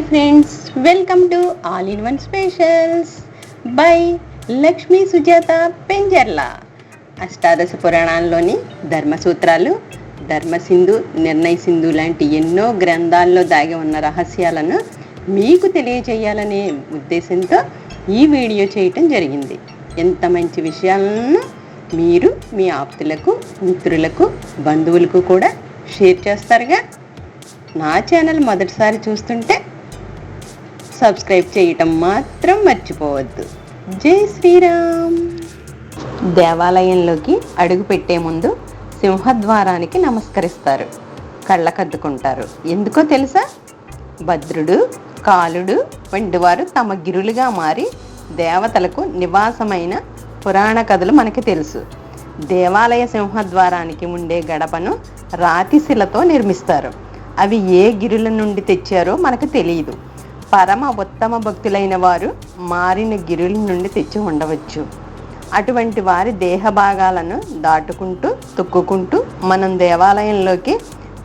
Hi friends welcome to all in one specials by Lakshmi Sujatha Penjarla అష్టాదశ పురాణాల్లోని ధర్మసూత్రాలు ధర్మసింధు నిర్ణయ సింధు లాంటి ఎన్నో గ్రంథాల్లో దాగి ఉన్న రహస్యాలను మీకు తెలియజేయాలనే ఉద్దేశంతో ఈ వీడియో చేయటం జరిగింది. ఎంత మంచి విషయాలను మీరు మీ ఆప్తులకు మిత్రులకు బంధువులకు కూడా షేర్ చేస్తారుగా? నా ఛానల్ మొదటిసారి చూస్తుంటే సబ్స్క్రైబ్ చేయటం మాత్రం మర్చిపోవద్దు. జై శ్రీరామ్. దేవాలయంలోకి అడుగు పెట్టే ముందు సింహద్వారానికి నమస్కరిస్తారు. కళ్ళకద్దుకుంటారు. ఎందుకో తెలుసా? భద్రుడు కాలుడు వంటి వారు తమ గిరులుగా మారి దేవతలకు నివాసమైన పురాణ కథలు మనకి తెలుసు. దేవాలయ సింహద్వారానికి ఉండే గడపను రాతిశిలతో నిర్మిస్తారు. అవి ఏ గిరుల నుండి తెచ్చారో మనకు తెలియదు. పరమ ఉత్తమ భక్తులైన వారు మారిన గిరుల నుండి తెచ్చి ఉండవచ్చు. అటువంటి వారి దేహ భాగాలను దాటుకుంటూ తొక్కుకుంటూ మనం దేవాలయంలోకి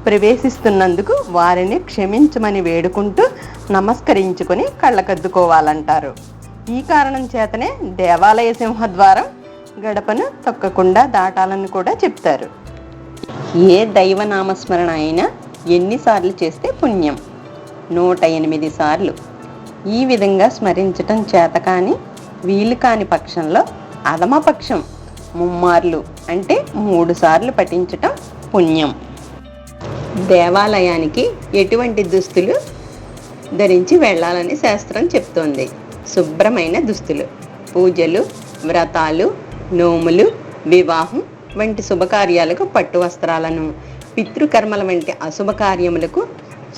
ప్రవేశిస్తున్నందుకు వారిని క్షమించమని వేడుకుంటూ నమస్కరించుకొని కళ్ళకద్దుకోవాలంటారు. ఈ కారణం చేతనే దేవాలయ సింహద్వారం గడపను తొక్కకుండా దాటాలని కూడా చెప్తారు. ఏ దైవ నామస్మరణ అయినా ఎన్నిసార్లు చేస్తే పుణ్యం. నూట ఎనిమిది సార్లు. ఈ విధంగా స్మరించటం చేత కానీ వీలు కాని పక్షంలో అధమపక్షం ముమ్మార్లు అంటే మూడు సార్లు పఠించటం పుణ్యం. దేవాలయానికి ఎటువంటి దుస్తులు ధరించి వెళ్ళాలని శాస్త్రం చెప్తోంది. శుభ్రమైన దుస్తులు పూజలు వ్రతాలు నోములు వివాహం వంటి శుభకార్యాలకు పట్టు వస్త్రాలను పితృకర్మల వంటి అశుభ కార్యములకు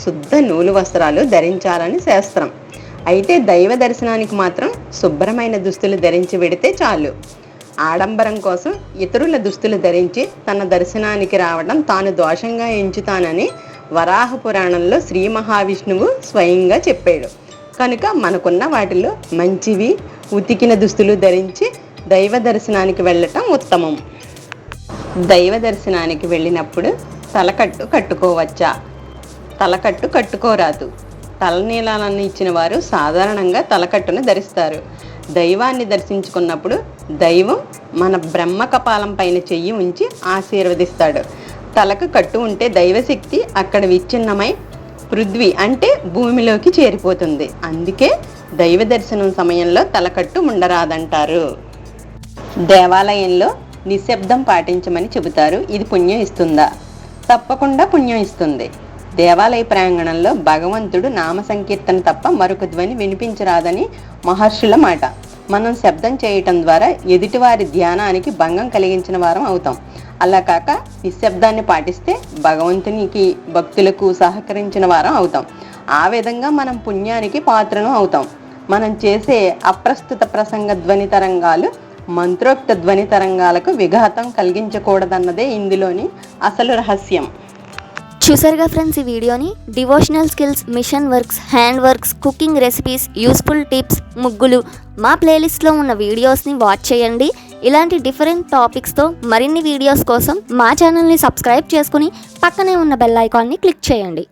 శుద్ధ నూలు వస్త్రాలు ధరించాలని శాస్త్రం. అయితే దైవ దర్శనానికి మాత్రం శుభ్రమైన దుస్తులు ధరించి వెడితే చాలు. ఆడంబరం కోసం ఇతరుల దుస్తులు ధరించి తన దర్శనానికి రావడం తాను దోషంగా ఎంచుతానని వరాహ పురాణంలో శ్రీ మహావిష్ణువు స్వయంగా చెప్పాడు. కనుక మనకున్న వాటిలో మంచివి ఉతికిన దుస్తులు ధరించి దైవ దర్శనానికి వెళ్ళటం ఉత్తమం. దైవ దర్శనానికి వెళ్ళినప్పుడు తలకట్టు కట్టుకోవచ్చా? తలకట్టు కట్టుకోరాదు. తలనీలాలను ఇచ్చిన వారు సాధారణంగా తలకట్టును ధరిస్తారు. దైవాన్ని దర్శించుకున్నప్పుడు దైవం మన బ్రహ్మ కపాలం పైన చెయ్యి ఉంచి ఆశీర్వదిస్తాడు. తలకు కట్టు ఉంటే దైవశక్తి అక్కడ విచ్ఛిన్నమై పృథ్వీ అంటే భూమిలోకి చేరిపోతుంది. అందుకే దైవ దర్శనం సమయంలో తలకట్టు ఉండరాదంటారు దేవాలయంలో నిశ్శబ్దం పాటించమని చెబుతారు. ఇది పుణ్యం ఇస్తుందా? తప్పకుండా పుణ్యం ఇస్తుంది. దేవాలయ ప్రాంగణంలో భగవంతుడు నామ సంకీర్తన తప్ప మరొక ధ్వని వినిపించరాదని మహర్షుల మాట. మనం శబ్దం చేయటం ద్వారా ఎదుటివారి ధ్యానానికి భంగం కలిగించిన వారం అవుతాం. అలా కాక నిశ్శబ్దాన్ని పాటిస్తే భగవంతునికి భక్తులకు సహకరించిన వారం అవుతాం. ఆ విధంగా మనం పుణ్యానికి పాత్రను అవుతాం. మనం చేసే అప్రస్తుత ప్రసంగ ధ్వని తరంగాలు మంత్రోక్త ధ్వని తరంగాలకు విఘాతం కలిగించకూడదన్నదే ఇందులోని అసలు రహస్యం. చూసారుగా ఫ్రెండ్స్ ఈ వీడియోని? Devotional skills machine works hand works cooking recipes useful tips ముగ్గులు. మా ప్లేలిస్ట్లో ఉన్న వీడియోస్ని వాచ్ చేయండి. ఇలాంటి డిఫరెంట్ టాపిక్స్తో మరిన్ని వీడియోస్ కోసం మా ఛానల్ని సబ్స్క్రైబ్ చేసుకుని పక్కనే ఉన్న బెల్ ఐకాన్ని క్లిక్ చేయండి.